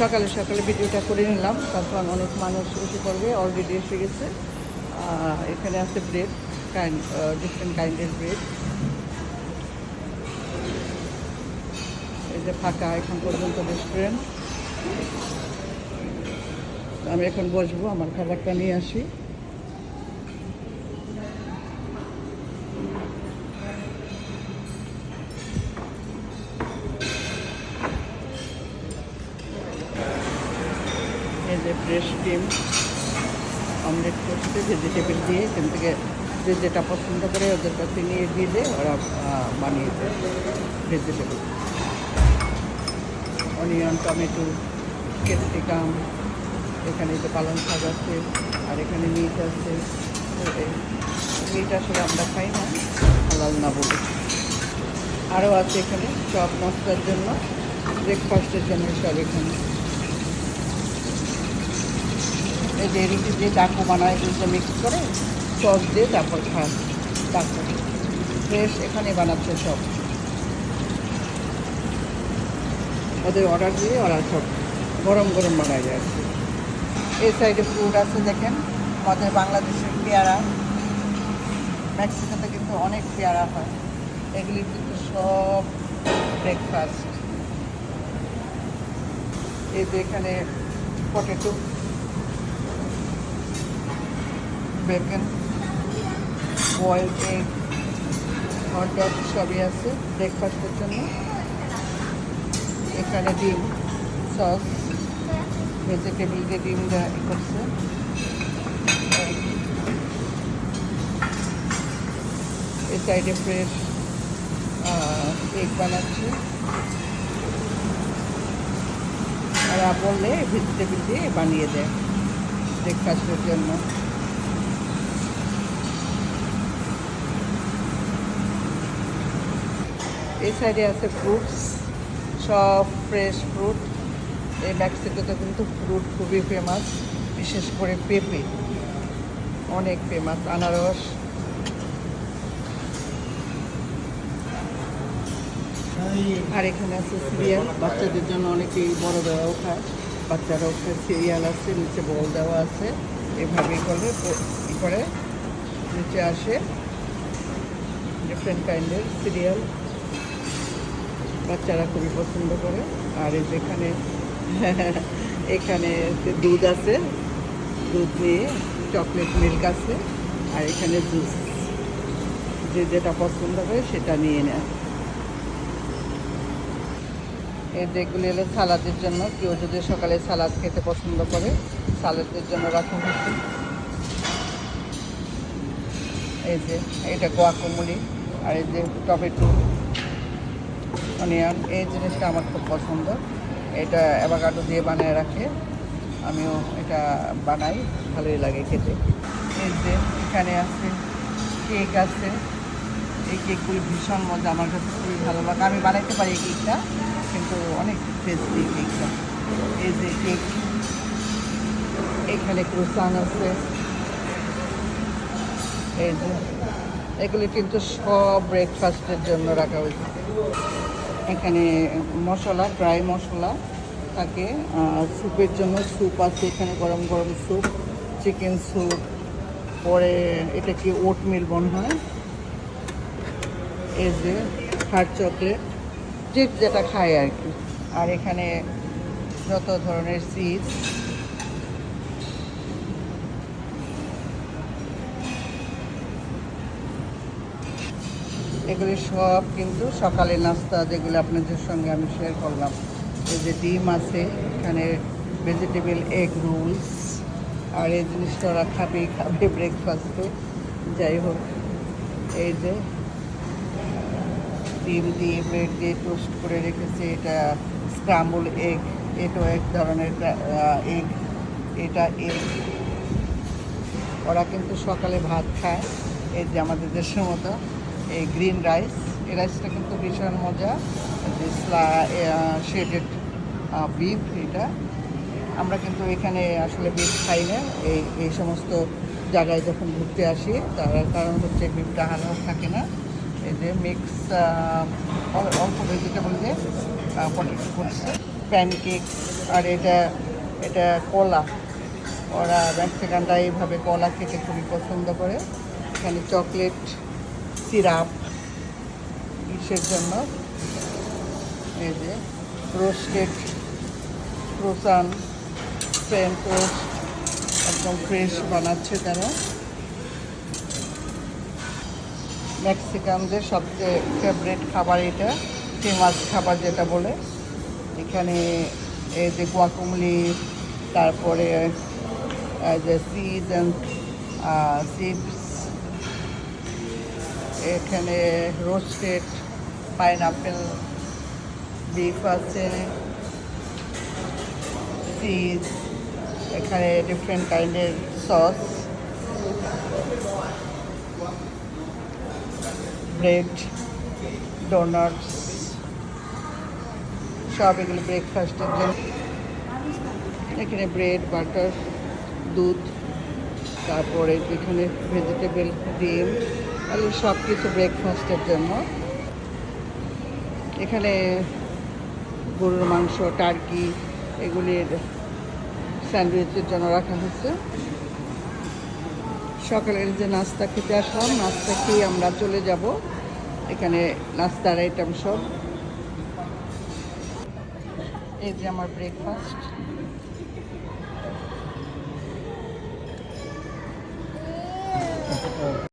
সকালে সকালে ভিডিওটা করে নিলাম, তারপর অনেক মানুষ এসে পড়বে অলরেডি এসে গেছে। এখানে আছে ব্রেড কাইন্ড ডিফারেন্ট কাইন্ডের ব্রেড এই যে ফাঁকা এখন পর্যন্ত রেস্টুরেন্ট আমি এখন বসবো, আমার খাবারটা নিয়ে আসি। যে ফ্রেশ ডিম অমলেট করছে ভেজিটেবল দিয়ে এখান থেকে যে যেটা পছন্দ করে ওদের কাছে নিয়ে দিলে ওরা আহ, বানিয়ে দেয় ভেজিটেবল অনিয়ন টমেটো ক্যাপসিকাম এখানে যে পালং শাক আছে আর এখানে মিট আছে। মিট আসলে আমরা খাই না হালাল না বলে। আরও আছে এখানে সব মশলার জন্য ব্রেকফাস্টের জন্য সব এখানে এই যে রুটি দিয়ে ডাকু বানায় দুটো মিক্স করে সস দিয়ে তারপর খান ডাকু। ফ্রেশ এখানে বানাচ্ছে সব। ওদের অর্ডার দিয়ে ওরা সব গরম গরম বানায় যায়। এই সাইডে ফ্রুট আছে দেখেন, আমাদের বাংলাদেশের পেয়ারা। মেক্সিকোতে কিন্তু অনেক পেয়ারা হয়। এগুলি কিন্তু সব ব্রেকফাস্ট এই যে এখানে potato bacon boil egg hot dog সবই আছে ব্রেকফাস্টের জন্য। এখানে ডিম সস ভেজিটেবল দিয়ে ডিম দেওয়া করছে। এই সাইডে ফ্রেশ এগ বানাচ্ছে। আর বললে ভেজিটেবল দিয়ে বানিয়ে দেয় ব্রেকফাস্টের জন্য। এই সাইডে আছে ফ্রুটস সব ফ্রেশ ফ্রুট এই মেক্সিকোতে কিন্তু ফ্রুট খুবই ফেমাস বিশেষ করে পেঁপে। অনেক ফেমাস আনারস। আর এখানে আছে সিরিয়াল বাচ্চাদের জন্য অনেকেই বড় দেওয়াও খায়, বাচ্চারাও খায়। সিরিয়াল আছে, নিচে বল দেওয়া আছে। এভাবেই করলে করে, নিচে আসে। ডিফারেন্ট কাইন্ডের সিরিয়াল বাচ্চারা খুবই পছন্দ করে। আর যেখানে, এখানে দুধ আছে, দুধ নিয়ে চকলেট মিল্ক আছে, আর এখানে জুস যে যেটা পছন্দ করে সেটা নিয়ে নেয়। যেগুলি হলো সালাদের জন্য, কেউ যদি সকালে সালাদ খেতে পছন্দ করে, সালাদের জন্য রাখা হচ্ছে এই যে, এটা গোয়াকুমুলি আর এই যে টমেটো। অনিয়ন এই জিনিসটা আমার খুব পছন্দ। এটা অ্যাভাকাডো দিয়ে বানিয়ে রাখে। আমিও এটা বানাই, ভালোই লাগে খেতে। এই যে এখানে আছে কেক আছে। এই কেকগুলি ভীষণ মজা, আমার কাছে খুবই ভালো লাগে। আমি বানাইতে পারি এই কেকটা কিন্তু অনেক টেস্টি কেকটা এই যে কেক এখানে ক্রুসান আছে। এই যে, এগুলি কিন্তু সব ব্রেকফাস্টের জন্য রাখা হয়েছে। এখানে মশলা ড্রাই মশলা থাকে, আর স্যুপের জন্য স্যুপ আছে, এখানে গরম গরম স্যুপ চিকেন স্যুপ পরে এটা কি ওট মিল মনে হয়? এই যে হার্ড চকলেট যে যেটা খায় আর কি। আর এখানে যত ধরনের চিজ এগুলি সব কিন্তু সকালে নাস্তা যেগুলো আপনাদের সঙ্গে আমি শেয়ার করলাম। এই যে ডিম আছে, এখানে ভেজিটেবল এগ রোলস আর এই জিনিসটা ওরা খাবেই খাবে ব্রেকফাস্টে যাই হোক, এই যে ডিম দিয়ে ব্রেড দিয়ে টোস্ট করে রেখেছে, এটা স্ক্রাম্বল এগ এটাও এক ধরনের এগ এটা এগ ওরা কিন্তু সকালে ভাত খায়, এই যে আমাদের দেশের মতো। এই গ্রিন রাইস। এই রাইসটা কিন্তু ভীষণ মজা। শেডেড বিফ এটা। আমরা কিন্তু এখানে আসলে বিফ খাই না। এই এই সমস্ত জায়গায় যখন ঘুরতে আসি, তার কারণ হচ্ছে বিফটা হালাল থাকে না। এই যে মিক্স অল্প ভেজিটেবল দিয়ে পটেটো করছে। প্যানকেক আর এটা এটা কলা। ওরা মেক্সিকানরা এইভাবে কলা খেতে খুবই পছন্দ করে। এখানে চকলেট সিরাপ, ইসের জন্য। এই যে রোস্টেড ক্রোসান ফ্রেন টোস্ট একদম ফ্রেশ বানাচ্ছে তারা। মেক্সিকানদের সবচেয়ে ফেভারিট খাবার এটা ফেমাস খাবার যেটা বলে। এখানে এই যে গুয়াকুমলি তারপরে, এই যে সিজ অ্যান্ড চিপস এখানে রোস্টেড পাইনাপেল, বিফ আছে, চিজ, এখানে ডিফারেন্ট কাইন্ডের সস ব্রেড ডোনাটস সব এগুলো ব্রেকফাস্টের জন্য। এখানে ব্রেড বাটার দুধ, তারপরে এখানে ভেজিটেবল ডিম। তাহলে সব কিছু ব্রেকফাস্টের জন্য। এখানে গরুর মাংস টার্কি এগুলির স্যান্ডউইচের জন্য রাখা হয়েছে সকালের যে নাস্তা খেতে আসলাম, নাস্তা খেয়ে আমরা চলে যাব। এখানে নাস্তার আইটেম সব। এই যে আমার ব্রেকফাস্ট